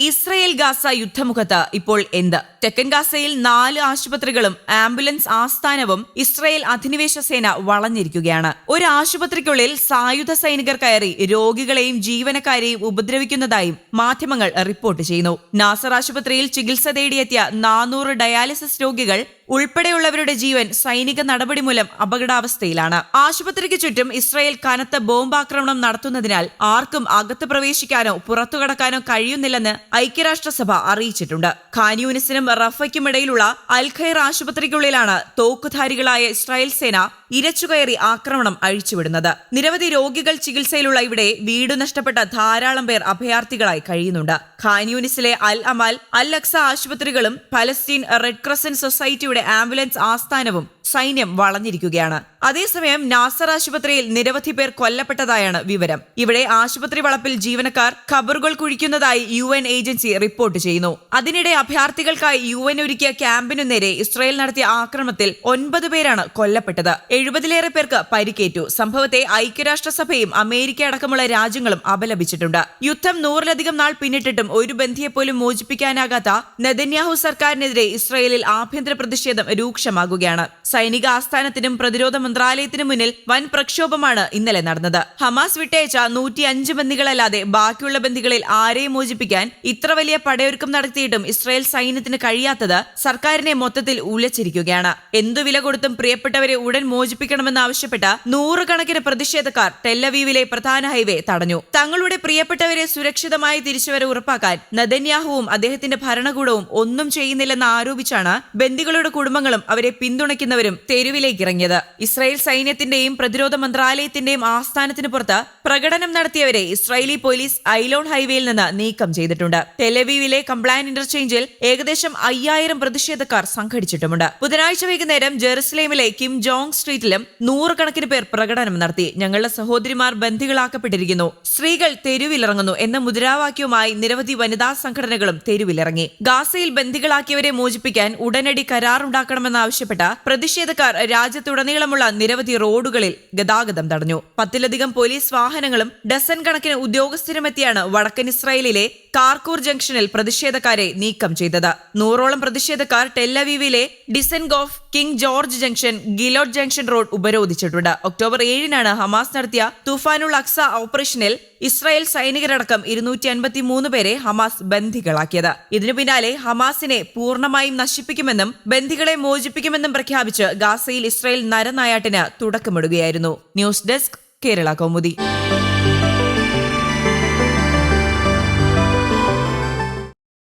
Israel Gaza യുദ്ധമുഖത്ത് ഇപ്പോൾ എന്ത്? തെക്കൻ ഗാസയിൽ നാല് ആശുപത്രികളും ആംബുലൻസ് ആസ്ഥാനവും ഇസ്രയേൽ അധിനിവേശ സേന വളഞ്ഞിരിക്കുകയാണ്. ഒരു ആശുപത്രിക്കുള്ളിൽ സായുധ സൈനികർ കയറി രോഗികളെയും ജീവനക്കാരെയും ഉപദ്രവിക്കുന്നതായും മാധ്യമങ്ങൾ റിപ്പോർട്ട് ചെയ്യുന്നു. നാസർ ആശുപത്രിയിൽ ചികിത്സ തേടിയെത്തിയ നാനൂറ് ഡയാലിസിസ് രോഗികൾ ഉൾപ്പെടെയുള്ളവരുടെ ജീവൻ സൈനിക നടപടി മൂലം അപകടാവസ്ഥയിലാണ്. ആശുപത്രിക്ക് ചുറ്റും ഇസ്രായേൽ കനത്ത ബോംബാക്രമണം നടത്തുന്നതിനാൽ ആർക്കും അകത്ത് പ്രവേശിക്കാനോ പുറത്തു കടക്കാനോ കഴിയുന്നില്ലെന്ന് ഐക്യരാഷ്ട്രസഭ അറിയിച്ചിട്ടുണ്ട്. ഖാൻയൂനിസിനും റഫയ്ക്കും ഇടയിലുള്ള അൽഖൈർ ആശുപത്രിക്കുള്ളിലാണ് തോക്കുധാരികളായ ഇസ്രായേൽ സേന ഇരച്ചുകയറി ആക്രമണം അഴിച്ചുവിടുന്നത്. നിരവധി രോഗികൾ ചികിത്സയിലുള്ള ഇവിടെ വീട് നഷ്ടപ്പെട്ട ധാരാളം പേർ അഭയാർത്ഥികളായി കഴിയുന്നുണ്ട്. ഖാൻയൂനിസിലെ അൽ അമാൽ അൽ അക്സ ആശുപത്രികളും പലസ്തീൻ റെഡ് ക്രസന്റ് സൊസൈറ്റിയുടെ ആംബുലൻസ് ആസ്ഥാനവും സൈന്യം വളഞ്ഞിരിക്കുകയാണ്. അതേസമയം നാസർ ആശുപത്രിയിൽ നിരവധി പേർ കൊല്ലപ്പെട്ടതായാണ് വിവരം. ഇവിടെ ആശുപത്രി വളപ്പിൽ ജീവനക്കാർ ഖബറുകൾ കുഴിക്കുന്നതായി യു എൻ ഏജൻസി റിപ്പോർട്ട് ചെയ്യുന്നു. അതിനിടെ അഭയാർത്ഥികൾക്കായി യു എൻ ഒരുക്കിയ ക്യാമ്പിനു നേരെ ഇസ്രായേൽ നടത്തിയ ആക്രമണത്തിൽ ഒൻപത് പേരാണ് കൊല്ലപ്പെട്ടത്. എഴുപതിലേറെ പേർക്ക് പരിക്കേറ്റു. സംഭവത്തെ ഐക്യരാഷ്ട്രസഭയും അമേരിക്ക അടക്കമുള്ള രാജ്യങ്ങളും അപലപിച്ചിട്ടുണ്ട്. യുദ്ധം നൂറിലധികം നാൾ പിന്നിട്ടിട്ടും ഒരു ബന്ധിയെപ്പോലും മോചിപ്പിക്കാനാകാത്ത നെതന്യാഹു സർക്കാരിനെതിരെ ഇസ്രായേലിൽ ആഭ്യന്തര പ്രതിഷേധം രൂക്ഷമാകുകയാണ്. സൈനിക ആസ്ഥാനത്തിനും പ്രതിരോധ മന്ത്രാലയത്തിനും മുന്നിൽ വൻ പ്രക്ഷോഭമാണ് ഇന്നലെ നടന്നത്. ഹമാസ് വിട്ടയച്ച നൂറ്റി അഞ്ച് ബന്ദികളല്ലാതെ ബാക്കിയുള്ള ബന്ദികളിൽ ആരെയും മോചിപ്പിക്കാൻ ഇത്ര വലിയ പടയൊരുക്കം നടത്തിയിട്ടും ഇസ്രായേൽ സൈന്യത്തിന് കഴിയാത്തത് സർക്കാരിനെ മൊത്തത്തിൽ ഉലച്ചിരിക്കുകയാണ്. എന്തു വില കൊടുത്തും പ്രിയപ്പെട്ടവരെ ഉടൻ മോചിപ്പിക്കണമെന്നാവശ്യപ്പെട്ട് നൂറുകണക്കിന് പ്രതിഷേധക്കാർ ടെല്ലവീവിലെ പ്രധാന ഹൈവേ തടഞ്ഞു. തങ്ങളുടെ പ്രിയപ്പെട്ടവരെ സുരക്ഷിതമായി തിരിച്ചുവരെ ഉറപ്പാക്കാൻ നദന്യാഹുവും അദ്ദേഹത്തിന്റെ ഭരണകൂടവും ഒന്നും ചെയ്യുന്നില്ലെന്ന് ആരോപിച്ചാണ് ബന്ദികളുടെ കുടുംബങ്ങളും അവരെ പിന്തുണയ്ക്കുന്നവരും തെരുവിലേക്ക് ഇറങ്ങിയത് ഇസ്രായേൽ സൈന്യത്തിന്റെയും പ്രതിരോധ മന്ത്രാലയത്തിന്റെയും ആസ്ഥാനത്തിന് പുറത്ത് പ്രകടനം നടത്തിയവരെ ഇസ്രായേലി പോലീസ് ഐലോൺ ഹൈവേയിൽ നിന്ന് നീക്കം ചെയ്തിട്ടുണ്ട്. ടെലവീവിലെ കംപ്ലൈൻ ഇന്റർചേഞ്ചിൽ ഏകദേശം അയ്യായിരം പ്രതിഷേധക്കാർ സംഘടിച്ചിട്ടുമുണ്ട്. ബുധനാഴ്ച വൈകുന്നേരം ജെറുസലേമിലെ കിം ജോങ് സ്ട്രീറ്റിലും നൂറുകണക്കിന് പേർ പ്രകടനം നടത്തി. ഞങ്ങളുടെ സഹോദരിമാർ ബന്ധികളാക്കപ്പെട്ടിരിക്കുന്നു. സ്ത്രീകൾ തെരുവിലിറങ്ങുന്നു എന്ന മുദ്രാവാക്യവുമായി നിരവധി വനിതാ സംഘടനകളും തെരുവിലിറങ്ങി. ഗാസയിൽ ബന്ധികളാക്കിയവരെ മോചിപ്പിക്കാൻ ഉടനടി കരാറുണ്ടാക്കണമെന്നാവശ്യപ്പെട്ട പ്രതിഷേധക്കാർ രാജ്യത്തുടനീളമുള്ള നിരവധി റോഡുകളിൽ ഗതാഗതം തടഞ്ഞു. പത്തിലധികം പോലീസ് വാഹനങ്ങളും ഡസൻ കണക്കിന് ഉദ്യോഗസ്ഥരുമെത്തിയാണ് വടക്കൻ ഇസ്രായേലിലെ കാർക്കൂർ ജംഗ്ഷനിൽ പ്രതിഷേധക്കാരെ നീക്കം ചെയ്തത്. നൂറോളം പ്രതിഷേധക്കാർ ടെല്ലവീവിലെ Dizengoff King George junction Gilot junction road ഉപരോധിച്ചിട്ടുണ്ട്. October ഏഴിനാണ് ഹമാസ് നടത്തിയ തുഫാനുൾ അക്സ ഓപ്പറേഷനിൽ ഇസ്രായേൽ സൈനികരടക്കം ഇരുന്നൂറ്റി അൻപത്തി മൂന്ന് പേരെ ഹമാസ് ബന്ധികളാക്കിയത് ഇതിനു പിന്നാലെ ഹമാസിനെ പൂർണമായും നശിപ്പിക്കുമെന്നും ബന്ധികളെ മോചിപ്പിക്കുമെന്നും പ്രഖ്യാപിച്ച് ഗാസയിൽ ഇസ്രായേൽ വേണാട്ടിന് തുടക്കമിടുകയായിരുന്നു ന്യൂസ് ഡെസ്ക് കേരള കൗമുദി